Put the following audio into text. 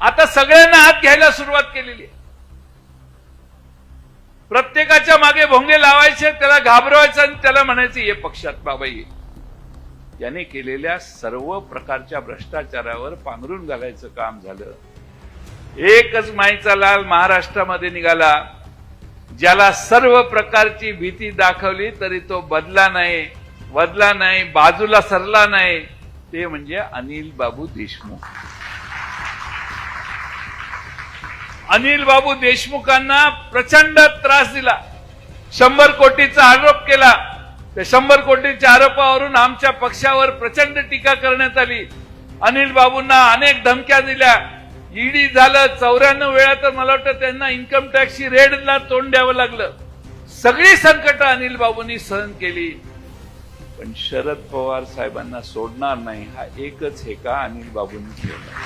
आता सगळ्यांना हात घ्यायला सुरुवात केलेली आहे. प्रत्येकाच्या मागे भोंगे लावायचे त्याला घाबरवायचं आणि त्याला म्हणायचं ये पक्षात बाबा ये. याने केलेल्या सर्व प्रकारच्या भ्रष्टाचारावर पांघरून घालायचं काम झालं. एकच माईचा लाल महाराष्ट्रामध्ये निघाला ज्याला सर्व प्रकारची भीती दाखवली तरी तो बदला नाही बदला नाही बाजूला सरला नाही. ते म्हणजे अनिल बाबू देशमुख. अनिल बाबू देशमुखांना प्रचंड त्रास दिला. शंभर कोटीचा आरोप केला. त्या शंभर कोटीच्या आरोपावरून आमच्या पक्षावर प्रचंड टीका करण्यात आली. अनिल बाबूंना अनेक धमक्या दिल्या. ईडी झालं चौऱ्याण्णव वेळा तर मला वाटतं त्यांना इन्कम टॅक्सची रेडला तोंड द्यावं लागलं. सगळी संकट अनिल बाबूंनी सहन केली. पण शरद पवार साहेबांना सोडणार नाही हा एकच हेका अनिल बाबूंनी केला.